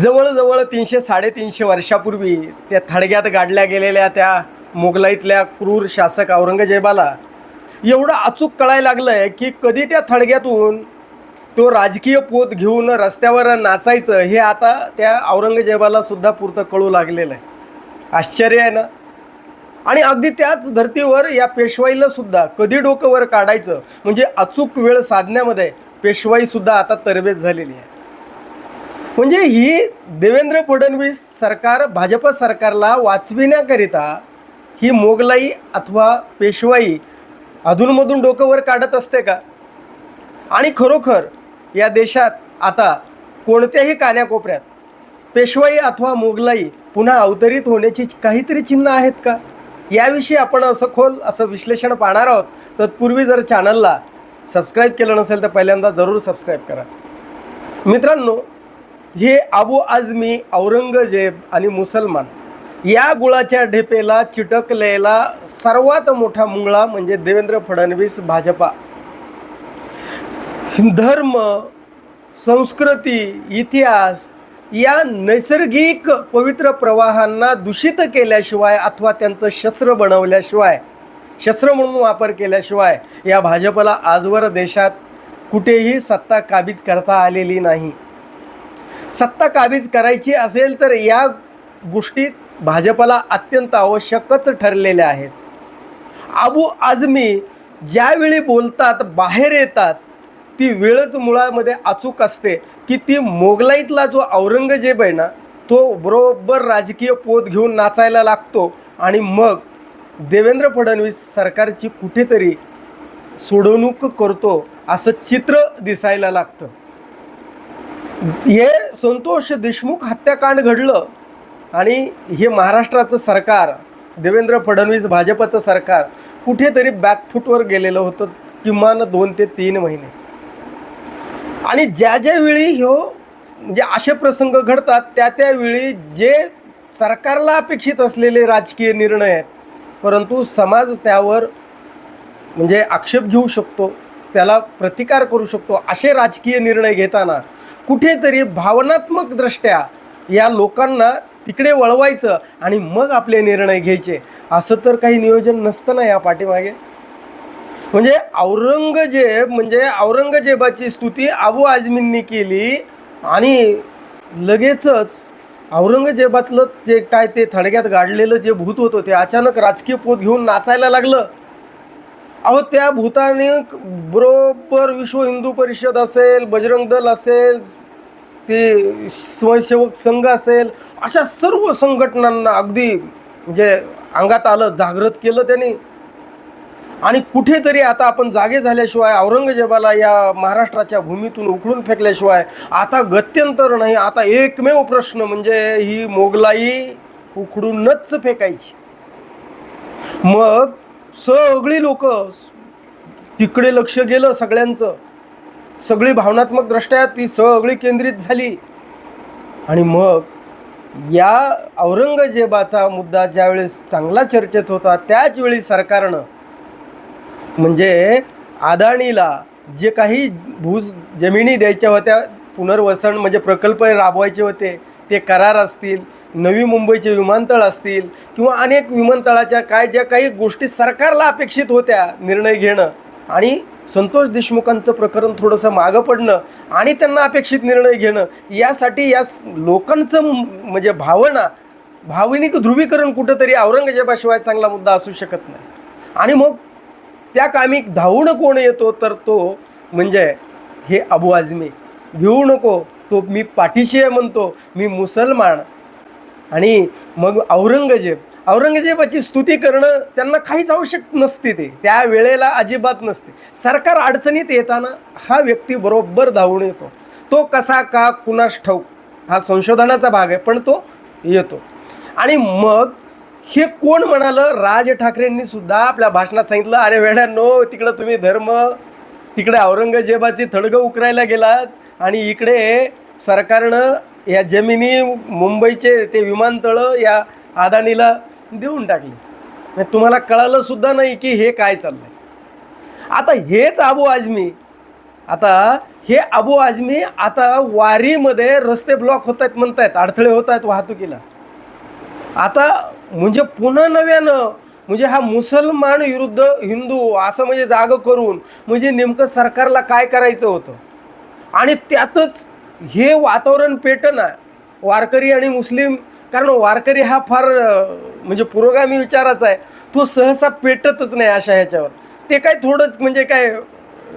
जवळजवळ तीनशे साडेतीनशे वर्षापूर्वी त्या थडग्यात गाडल्या गेलेल्या त्या मोगलाईतल्या क्रूर शासक औरंगजेबाला एवढं अचूक कळायला लागलं आहे की कधी त्या थडग्यातून तो राजकीय पोत घेऊन रस्त्यावर नाचायचं हे आता त्या औरंगजेबाला सुद्धा पुरतं कळू लागलेलं आहे आश्चर्य आहे ना आणि अगदी त्याच धर्तीवर या पेशवाईला सुद्धा कधी डोकं वर काढायचं? म्हणजे अचूक वेळ साधण्यामध्ये पेशवाईसुद्धा आता तरबेज झालेली आहे. म्हणजे ही देवेंद्र फडणवीस सरकार भाजप सरकारला वाचविण्याकरिता ही मोगलाई अथवा पेशवाई अधूनमधून डोकं वर काढत असते का? आणि खरोखर या देशात आता कोणत्याही कान्याकोपऱ्यात पेशवाई अथवा मोगलाई पुन्हा अवतरित होण्याची काहीतरी चिन्ह आहेत का? याविषयी आपण असं खोल असं विश्लेषण पाहणार आहोत. तत्पूर्वी जर चॅनलला सबस्क्राईब केलं नसेल तर पहिल्यांदा जरूर सबस्क्राईब करा. मित्रांनो हे अबू आझमी औरंगजेब आणि मुसलमान या गुळाच्या ढेपेला चिटकलेला सर्वात मोठा मुंगळा म्हणजे देवेंद्र फडणवीस भाजपा. धर्म संस्कृती इतिहास या नैसर्गिक पवित्र प्रवाहांना दूषित केल्याशिवाय अथवा त्यांचं शस्त्र बनवल्याशिवाय शस्त्र म्हणून वापर केल्याशिवाय या भाजपला आजवर देशात कुठेही सत्ता काबीज करता आलेली नाही. सत्ता काबीज करायची असेल तर या गोष्टी भाजपला अत्यंत आवश्यकच ठरलेल्या आहेत. अबू आझमी ज्यावेळी बोलतात बाहेर येतात ती वेळच मुळामध्ये अचूक असते की ती मोगलाईतला जो औरंगजेब आहे ना तो बरोबर राजकीय पोत घेऊन नाचायला लागतो आणि मग देवेंद्र फडणवीस सरकारची कुठेतरी सोडवणूक करतो असं चित्र दिसायला लागतं. हे संतोष देशमुख हत्याकांड घडलं आणि हे महाराष्ट्राचं सरकार देवेंद्र फडणवीस भाजपचं सरकार कुठेतरी बॅकफूटवर गेलेलं होतं किमान दोन ते तीन महिने. आणि ज्या ज्या वेळी ह्यो म्हणजे असे प्रसंग घडतात त्या त्यावेळी जे सरकारला अपेक्षित असलेले राजकीय निर्णय आहेत परंतु समाज त्यावर म्हणजे आक्षेप घेऊ शकतो त्याला प्रतिकार करू शकतो असे राजकीय निर्णय घेताना कुठेतरी भावनात्मकदृष्ट्या या लोकांना तिकडे वळवायचं आणि मग आपले निर्णय घ्यायचे. असं तर काही नियोजन नसतं ना या पाठीमागे. म्हणजे औरंगजेब म्हणजे औरंगजेबाची स्तुती अबू आझमींनी केली आणि लगेचच औरंगजेबातलं जे काय ते थडग्यात गाडलेलं जे भूत होतं ते अचानक राजकीय पोत घेऊन नाचायला लागलं. अहो त्या भूताने बरोबर विश्व हिंदू परिषद असेल बजरंग दल असेल ते स्वयंसेवक संघ असेल अशा सर्व संघटनांना अगदी म्हणजे अंगात आलं जागृत केलं त्यांनी. आणि कुठेतरी आता आपण जागे झाल्याशिवाय औरंगजेबाला या महाराष्ट्राच्या भूमीतून उखडून फेकल्याशिवाय आता गत्यंतर नाही आता एकमेव प्रश्न म्हणजे ही मोगलाई उखडूनच फेकायची. मग सगळी लोक तिकडे लक्ष गेलं सगळ्यांचं. सगळी भावनात्मक दृष्ट्या ती सगळी केंद्रित झाली. आणि मग या औरंगजेबाचा मुद्दा ज्यावेळेस चांगला चर्चेत होता त्याच वेळी सरकारनं म्हणजे अदाणीला जे काही भूज जमिनी द्यायच्या होत्या पुनर्वसन म्हणजे प्रकल्प राबवायचे होते ते करार असतील नवी मुंबईचे विमानतळ असतील किंवा अनेक विमानतळाच्या काय ज्या काही गोष्टी सरकारला अपेक्षित होत्या निर्णय घेणं आणि संतोष देशमुखांचं प्रकरण थोडंसं मागं पडणं आणि त्यांना अपेक्षित निर्णय घेणं यासाठी या लोकांचं म्हणजे भावना भावनिक ध्रुवीकरण कुठंतरी औरंगजेबाशिवाय चांगला मुद्दा असू शकत नाही. आणि मग त्या कामी धावून कोण येतो तर तो म्हणजे हे अबू आझमी. भिवू नको तो मी पाठीशी आहे म्हणतो मी मुसलमान. आणि मग औरंगजेब औरंगजेबाची स्तुती करणं त्यांना काहीच आवश्यक नसते ते. त्या वेळेला अजिबात नसते. सरकार अडचणीत येताना हा व्यक्ती बरोबर धावून येतो. तो कसा का कुणास ठाऊक हा संशोधनाचा भाग आहे पण तो येतो. आणि मग हे कोण म्हणालं? राज ठाकरेंनी सुद्धा आपल्या भाषणात सांगितलं अरे वेड्यानो तिकडं तुम्ही धर्म तिकडे औरंगजेबाची थडगं उकरायला गेलात आणि इकडे सरकारनं या जमिनी मुंबईचे ते विमानतळं या अदानीला देऊन टाकली. म्हणजे तुम्हाला कळालं सुद्धा नाही की हे काय चाललंय. आता हेच अबू आझमी आता हे अबू आझमी आता वारीमध्ये रस्ते ब्लॉक होत आहेत म्हणत आहेत अडथळे होत आहेत वाहतुकीला. आता म्हणजे पुन्हा नव्यानं म्हणजे हा मुसलमान विरुद्ध हिंदू असं म्हणजे जागं करून म्हणजे नेमकं सरकारला काय करायचं होतं? आणि त्यातच हे वातावरण पेटना वारकरी आणि मुस्लिम कारण वारकरी हा फार म्हणजे पुरोगामी विचाराचा आहे. तो सहसा पेटतच नाही अशा ह्याच्यावर. ते काय थोडंच म्हणजे काय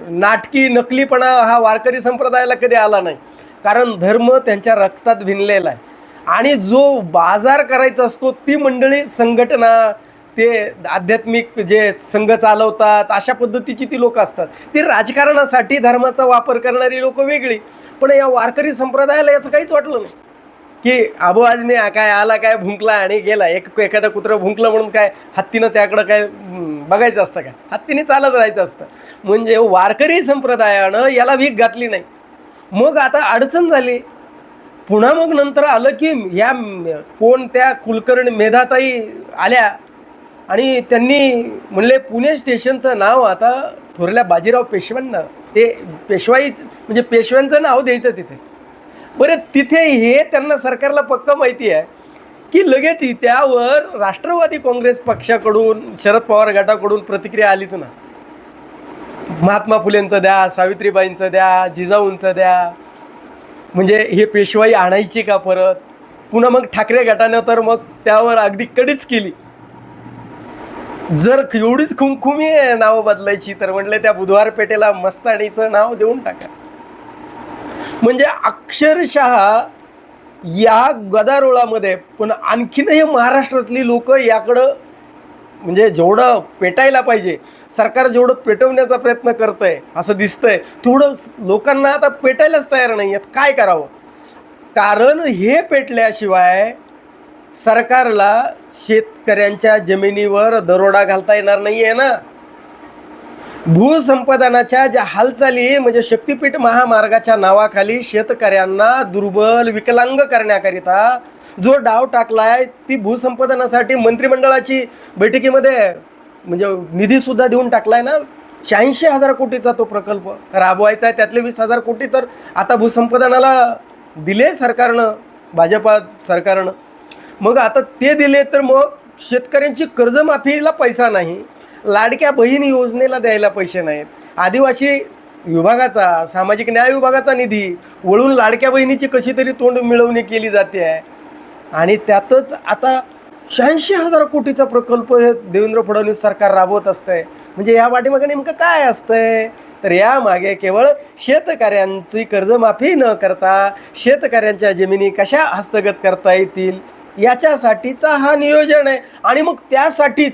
नाटकी नकलीपणा हा वारकरी संप्रदायाला कधी आला नाही. कारण धर्म त्यांच्या रक्तात भिनलेला आहे. आणि जो बाजार करायचा असतो ती मंडळी संघटना ते आध्यात्मिक जे संघ चालवतात अशा पद्धतीची ती लोक असतात. ती राजकारणासाठी धर्माचा वापर करणारी लोक वेगळी. पण या वारकरी संप्रदायाला याचं काहीच वाटलं नाही. की आबो आज मी काय आला काय भुंकला आणि गेला. एक एखादं कुत्रं भुंकलं म्हणून काय हत्तीनं त्याकडं काय बघायचं असतं काय हत्तीने चालत राहायचं असतं. म्हणजे वारकरी संप्रदायानं याला भीक घातली नाही. मग आता अडचण झाली. पुन्हा मग नंतर आलं की या कोणत्या कोण त्या कुलकर्णी मेधाताई आल्या आणि त्यांनी म्हणले पुणे स्टेशनचं नाव आता थोरल्या बाजीराव पेशव्यांना ते पेशवाईच म्हणजे पेशव्यांचं नाव द्यायचं तिथे. बरं तिथे हे त्यांना सरकारला पक्क माहिती आहे की लगेच त्यावर राष्ट्रवादी काँग्रेस पक्षाकडून शरद पवार गटाकडून प्रतिक्रिया आलीच ना. महात्मा फुलेंचं द्या सावित्रीबाईंचं द्या जिजाऊंचं द्या. म्हणजे हे पेशवाई आणायची का परत? पुन्हा मग ठाकरे गटानं तर मग त्यावर अगदी कडीच केली. जर एवढीच खुमखुमी आहे नावं बदलायची तर म्हटलं त्या बुधवार पेठेला मस्ताणीचं नाव देऊन टाका. म्हणजे अक्षरशः या गदारोळामध्ये पण आणखीनही महाराष्ट्रातली लोक याकडं म्हणजे जेवढं पेटायला पाहिजे सरकार जेवढं पेटवण्याचा प्रयत्न करत आहे असं दिसतंय तेवढं लोकांना आता पेटायलाच तयार नाही आहेत काय करावं? कारण हे पेटल्याशिवाय सरकारला शेतकऱ्यांच्या जमिनीवर दरोडा घालता येणार नाही आहे ना? भूसंपादनाच्या ज्या हालचाली म्हणजे शक्तीपीठ महामार्गाच्या नावाखाली शेतकऱ्यांना दुर्बल विकलांग करण्याकरिता जो डाव टाकलाय ती भूसंपादनासाठी मंत्रिमंडळाची बैठकीमध्ये म्हणजे निधीसुद्धा देऊन टाकलाय ना? शहाऐंशी हजार कोटीचा तो प्रकल्प राबवायचा आहे त्यातले वीस हजार कोटी तर आता भूसंपादनाला दिले सरकारनं भाजपा सरकारनं. मग आता ते दिले तर मग शेतकऱ्यांची कर्जमाफीला पैसा नाही लाडक्या बहीण योजनेला द्यायला पैसे नाहीत. आदिवासी विभागाचा सामाजिक न्याय विभागाचा निधी वळून लाडक्या बहिणीची कशी तरी तोंड मिळवणी केली जाते. आहे आणि त्यातच आता शहाऐंशी हजार कोटीचा प्रकल्प हे देवेंद्र फडणवीस सरकार राबवत असतंय. म्हणजे या पाठीमागे नेमकं काय असतंय? तर यामागे केवळ शेतकऱ्यांची कर्जमाफी न करता शेतकऱ्यांच्या जमिनी कशा हस्तगत करता येतील? याच्यासाठीचा हा नियोजन आहे. आणि मग त्यासाठीच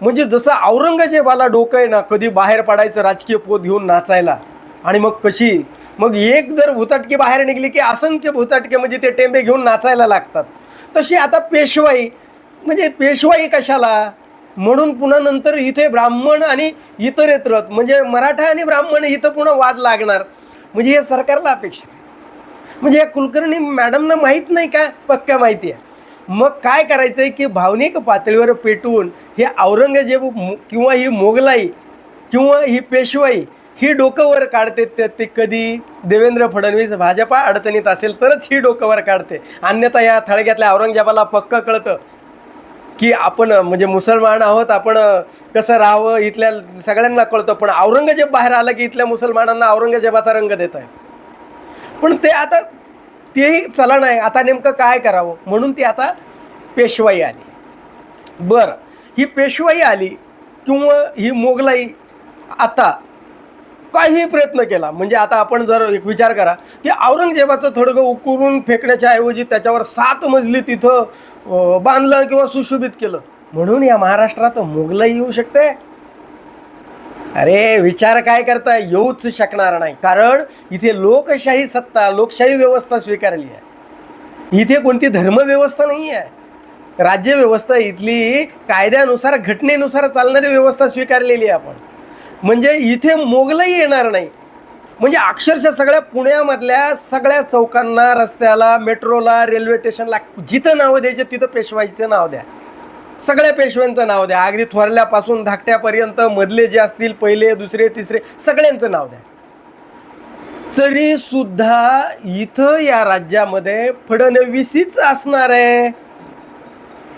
म्हणजे जसं औरंगजेबाला डोकं आहे ना कधी बाहेर पडायचं राजकीय पोत घेऊन नाचायला. आणि मग कशी मग एक जर भूताटके बाहेर निघली की असंख्य भुताटके म्हणजे ते टेंबे घेऊन नाचायला लागतात. तशी आता पेशवाई म्हणजे पेशवाई कशाला? म्हणून पुन्हा नंतर इथे ब्राह्मण आणि इतरेत्र म्हणजे मराठा आणि ब्राह्मण इथं पुन्हा वाद लागणार. म्हणजे हे सरकारला अपेक्षित आहे. म्हणजे या कुलकर्णी मॅडमना माहीत नाही का? पक्का माहिती आहे. मग काय करायचं आहे की भावनिक पातळीवर पेटवून हे औरंगजेब किंवा ही मोगलाई किंवा ही पेशवाई ही डोकं वर काढते ते ते कधी? देवेंद्र फडणवीस भाजपा अडचणीत असेल तरच ही डोकं वर काढते. अन्यथा या थळग्यातल्या औरंगजेबाला पक्क कळतं की आपण म्हणजे मुसलमान आहोत आपण कसं राहावं इथल्या सगळ्यांना कळतं पण औरंगजेब बाहेर आला की इथल्या मुसलमानांना औरंगजेबाचा रंग देत आहेत पण ते आता तेही चला नाही आता नेमकं काय करावं? म्हणून ती आता पेशवाई आली. बरं ही पेशवाई आली किंवा ही मोगलाई आता काही प्रयत्न केला म्हणजे आता आपण जर एक विचार करा की औरंगजेबाचं थोडं उकरून फेकण्याच्या ऐवजी त्याच्यावर सात मजली तिथं बांधलं किंवा सुशोभित केलं. म्हणून या महाराष्ट्रात मोगलाई येऊ शकते अरे विचार काय करताय येऊच शकणार नाही. कारण इथे लोकशाही सत्ता लोकशाही व्यवस्था स्वीकारली आहे. इथे कोणती धर्मव्यवस्था नाही आहे राज्यव्यवस्था इथली कायद्यानुसार घटनेनुसार चालणारी व्यवस्था स्वीकारलेली आहे आपण. म्हणजे इथे मोगलाई येणार नाही. म्हणजे अक्षरशः सगळ्या पुण्यामधल्या सगळ्या चौकांना रस्त्याला मेट्रोला रेल्वे स्टेशनला जिथं नावं द्यायचे तिथं पेशवाईचं नाव द्या. सगळ्या पेशव्यांचं नाव द्या. अगदी थोरल्यापासून धाकट्यापर्यंत मधले जे असतील पहिले दुसरे तिसरे सगळ्यांचं नाव द्या. तरी सुद्धा इथं या राज्यामध्ये फडणवीसीच असणार आहे.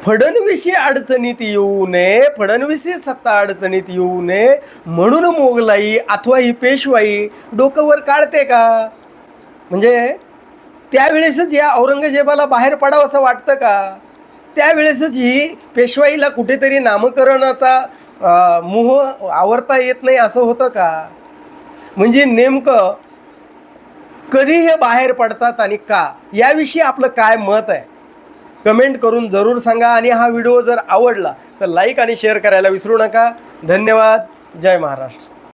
फडणवीसी अडचणीत येऊ नये फडणवीसी सत्ता अडचणीत येऊ नये म्हणून मोगलाई अथवा ही पेशवाई डोकं वर काढते का? म्हणजे त्यावेळेसच या औरंगजेबाला बाहेर पडावं असं वाटतं का? त्यावेळेसच ही पेशवाईला कुठेतरी नामकरणाचा मोह आवरता येत नाही असं होतं का? म्हणजे नेमकं कधी हे बाहेर पडतात आणि का? याविषयी आपलं काय मत आहे? कमेंट करून जरूर सांगा आणि हा व्हिडिओ जर आवडला तर लाईक आणि शेअर करायला विसरू नका. धन्यवाद. जय महाराष्ट्र.